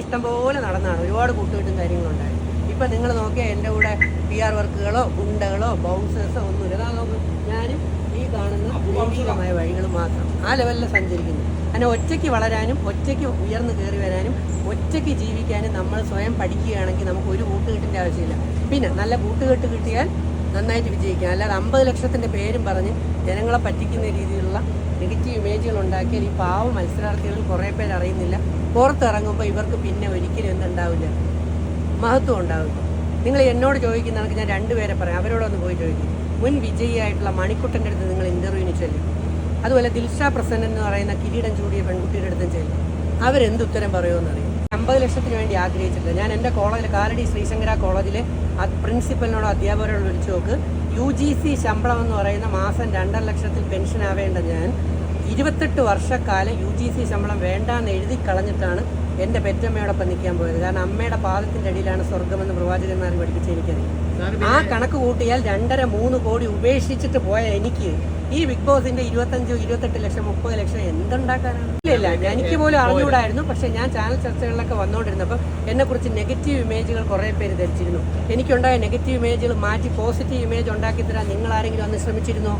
ഇഷ്ടംപോലെ നടന്നാണ്. ഒരുപാട് കൂട്ടുകെട്ടും കാര്യങ്ങളുണ്ടായി ഇപ്പം നിങ്ങൾ നോക്കിയാൽ എന്റെ കൂടെ പി ആർ വർക്കുകളോ ഗുണ്ടകളോ ബൗൺസേഴ്സോ ഒന്നുമില്ല അതാ നോക്ക് ഞാനും ഈ കാണുന്ന ഭൗതികമായ വഴികൾ മാത്രം ആ ലെവലിൽ സഞ്ചരിക്കുന്നു. അങ്ങനെ ഒറ്റയ്ക്ക് വളരാനും ഒറ്റയ്ക്ക് ഉയർന്നു കയറി വരാനും ഒറ്റയ്ക്ക് ജീവിക്കാനും നമ്മൾ സ്വയം പഠിക്കുകയാണെങ്കിൽ നമുക്ക് ഒരു കൂട്ടുകെട്ടിന്റെ ആവശ്യമില്ല. പിന്നെ നല്ല കൂട്ടുകെട്ട് കിട്ടിയാൽ നന്നായിട്ട് വിജയിക്കാം. അല്ലാതെ അമ്പത് ലക്ഷത്തിന്റെ പേരും പറഞ്ഞ് ജനങ്ങളെ പറ്റിക്കുന്ന രീതിയിലുള്ള ഇമേജുകൾ ഉണ്ടാക്കിയാൽ ഈ പാവ മത്സരാർത്ഥികൾ കുറേ പേര് അറിയുന്നില്ല. പുറത്തിറങ്ങുമ്പോൾ ഇവർക്ക് പിന്നെ ഒരിക്കലും എന്തുണ്ടാവില്ല. മഹത്വം ഉണ്ടാവില്ല. നിങ്ങൾ എന്നോട് ചോദിക്കുന്ന ഞാൻ രണ്ടുപേരെ പറയാം. അവരോടൊന്ന് പോയി ചോദിക്കും. മുൻ വിജയിയായിട്ടുള്ള മണിക്കുട്ടന്റെ അടുത്ത് നിങ്ങൾ ഇന്റർവ്യൂവിന് ചെല്ലും. അതുപോലെ ദിൽഷ പ്രസന്നൻ എന്ന് പറയുന്ന കിരീടം ചൂടിയ പെൺകുട്ടിയുടെ അടുത്തും ചെല്ലും. അവരെന്ത് ഉത്തരം പറയുമെന്നറിയാം? അമ്പത് ലക്ഷത്തിന് വേണ്ടി ആഗ്രഹിച്ചിട്ടില്ല ഞാൻ എന്റെ കോളേജിൽ കാലടി ശ്രീശങ്കര കോളേജിലെ പ്രിൻസിപ്പലിനോടോ അധ്യാപകരോട് വിളിച്ചു നോക്ക്. യു ജി സി ശമ്പളം എന്ന് പറയുന്ന മാസം രണ്ടര ലക്ഷത്തിൽ പെൻഷൻ ആവേണ്ട ഞാൻ. ഇരുപത്തെട്ട് വർഷക്കാലം യു ജി സി ശമ്പളം വേണ്ടാന്ന് എഴുതി കളഞ്ഞിട്ടാണ് എന്റെ പെറ്റമ്മയോടൊപ്പം നിൽക്കാൻ പോയത്. കാരണം അമ്മയുടെ പാദത്തിന്റെ അടിയിലാണ് സ്വർഗമെന്ന് പ്രവാചകന്മാർ പഠിപ്പിച്ച് എനിക്കറിയാം. ആ കണക്ക് കൂട്ടിയാൽ രണ്ടര മൂന്ന് കോടി ഉപേക്ഷിച്ചിട്ട് പോയ എനിക്ക് ഈ ബിഗ് ബോസിന്റെ ഇരുപത്തഞ്ച് ഇരുപത്തെട്ട് ലക്ഷം മുപ്പത് ലക്ഷം എന്തുണ്ടാക്കാനാണ്? ഇല്ല ഇല്ല എനിക്ക് പോലും അറിഞ്ഞുകൂടായിരുന്നു പക്ഷെ ഞാൻ ചാനൽ ചർച്ചകളിലൊക്കെ വന്നുകൊണ്ടിരുന്നപ്പോൾ എന്നെക്കുറിച്ച് നെഗറ്റീവ് ഇമേജുകൾ കുറേ പേര് ധരിച്ചിരുന്നു. എനിക്കുണ്ടായ നെഗറ്റീവ് ഇമേജുകൾ മാറ്റി പോസിറ്റീവ് ഇമേജ് ഉണ്ടാക്കി തരാൻ നിങ്ങൾ ആരെങ്കിലും അന്ന് ശ്രമിച്ചിരുന്നോ?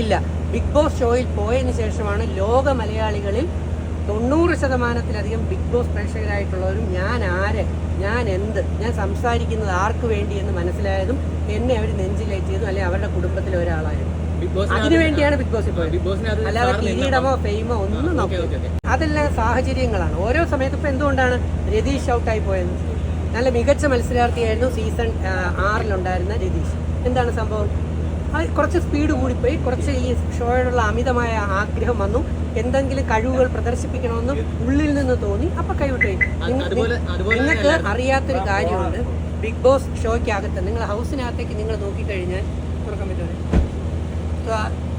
ഇല്ല. ബിഗ് ബോസ് ഷോയിൽ പോയതിനു ശേഷമാണ് ലോക മലയാളികളിൽ തൊണ്ണൂറ് ശതമാനത്തിലധികം ബിഗ് ബോസ് പ്രേക്ഷകരായിട്ടുള്ളവരും ഞാൻ ആര് ഞാൻ എന്ത് ഞാൻ സംസാരിക്കുന്നത് ആർക്ക് വേണ്ടി എന്ന് മനസ്സിലായതും എന്നെ അവർ നെഞ്ചിലേറ്റിയതും അല്ലെങ്കിൽ അവരുടെ കുടുംബത്തിലെ ഒരാളായിരുന്നു. ബിഗ് ബോസിന് അതിനു വേണ്ടിയാണ് ബിഗ് ബോസ് പോയത്. അല്ലാതെ കിരീടമോ ഫെയിമോ ഒന്നും ഓക്കെ അതെല്ലാം സാഹചര്യങ്ങളാണ്. ഓരോ സമയത്ത് ഇപ്പൊ എന്തുകൊണ്ടാണ് രതീഷ് ഔട്ടായി പോയത്? നല്ല മികച്ച മത്സരാർത്ഥിയായിരുന്നു സീസൺ ആറിലുണ്ടായിരുന്ന രതീഷ്. എന്താണ് സംഭവം? അത് കുറച്ച് സ്പീഡ് കൂടിപ്പോയി. കുറച്ച് ഈ ഷോയോടുള്ള അമിതമായ ആഗ്രഹം വന്നു. എന്തെങ്കിലും കഴിവുകൾ പ്രദർശിപ്പിക്കണമെന്ന് ഉള്ളിൽ നിന്ന് തോന്നി. അപ്പൊ കൈവിട്ടുപോയി നിങ്ങൾക്ക് അറിയാത്തൊരു കാര്യമുണ്ട്. ബിഗ് ബോസ് ഷോയ്ക്കകത്ത് നിങ്ങൾ ഹൗസിനകത്തേക്ക് നിങ്ങൾ നോക്കിക്കഴിഞ്ഞാൽ തുറക്കാൻ പറ്റുമോ?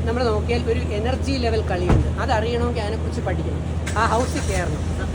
നമ്മൾ നോക്കിയാൽ ഒരു എനർജി ലെവൽ കളിയുണ്ട്. അത് അറിയണമെങ്കിൽ അതിനെക്കുറിച്ച് പഠിക്കണം. ആ ഹൗസിൽ കയറണം.